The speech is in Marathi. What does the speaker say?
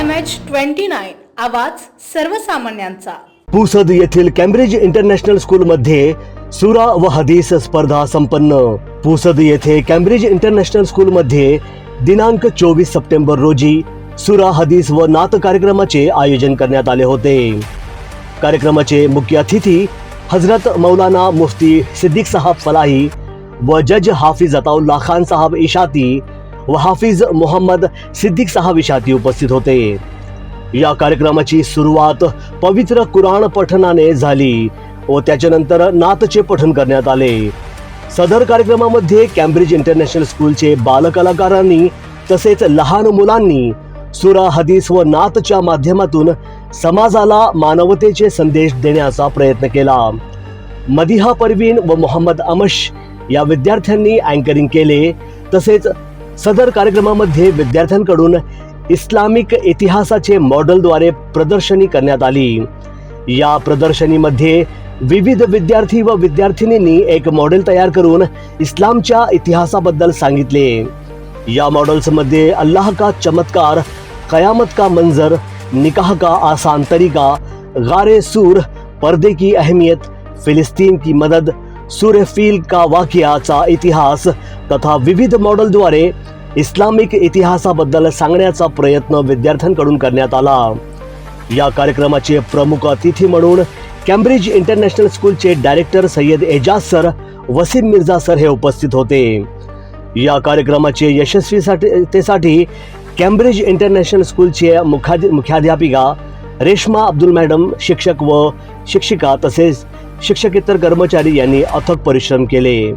एच ट्वेंटी नाईन आवाज सर्वसामान्यांचा. पुसद येथील कॅम्ब्रिज इंटरनॅशनल स्कूलमध्ये सुरा व हदीस स्पर्धा संपन्न. पुसद येथे कॅम्ब्रिज इंटरनॅशनल स्कूलमध्ये दिनांक चोवीस सप्टेंबर रोजी सुरा हदीस व नात कार्यक्रमाचे आयोजन करण्यात आले होते. कार्यक्रमाचे मुख्य अतिथी हजरत मौलाना मुफ्ती सिद्दीक साहब फलाही व जज हाफिज अताउल्ला खान साहब इशाती व हाफिज मोहम्मद सिद्दीक सहावी उपस्थित होते. या कार्यक्रमाची सुरुवात पवित्र कुराण पठणाने झाली व त्याच्यानंतर नातचे पठण करण्यात आले. सदर कार्यक्रमामध्ये कॅम्ब्रिज इंटरनॅशनल स्कूलचे बालकलाकारांनी तसेच लहान मुलांनी सुरा हदीस व नातच्या माध्यमातून समाजाला मानवतेचे संदेश देण्याचा प्रयत्न केला. मदिहा परवीन व मोहम्मद अमश या विद्यार्थ्यांनी अँकरिंग केले. तसेच सदर कार्यक्रमामध्ये विद्यार्थ्यांकडून इस्लामिक इतिहासाचे मॉडेलद्वारे प्रदर्शनी करण्यात आली. या प्रदर्शनीमध्ये विविध विद्यार्थी व विद्यार्थिनींनी एक मॉडेल तयार करून इस्लामच्या इतिहासाबद्दल सांगितले. या मॉडेल्समध्ये अल्लाह का चमत्कार कयामत का मंजर निकाह का आसान तरीका गारे सूर पर्दे की अहमियत फिलिस्तीन की मदद सूर्य फील का वाकियाचा इतिहास तथा विविध मॉडेलद्वारे इस्लामिक इतिहासाबद्दल सांगण्याचा प्रयत्न विद्यार्थ्यांकडून करण्यात आला. या कार्यक्रमाचे प्रमुख अतिथी म्हणून कॅम्ब्रिज इंटरनॅशनल स्कूलचे director Sayyed Ejaz sir Wasim Mirza sir हे उपस्थित होते. या कार्यक्रमाचे यशस्वीतेसाठी कॅम्ब्रिज इंटरनॅशनल स्कूलचे मुखाध्य मुख्याध्यापिका रेश्मा अब्दुल मॅडम शिक्षक व शिक्षिका तसेच शिक्षकेतर कर्मचारी यांनी अथक परिश्रम केले.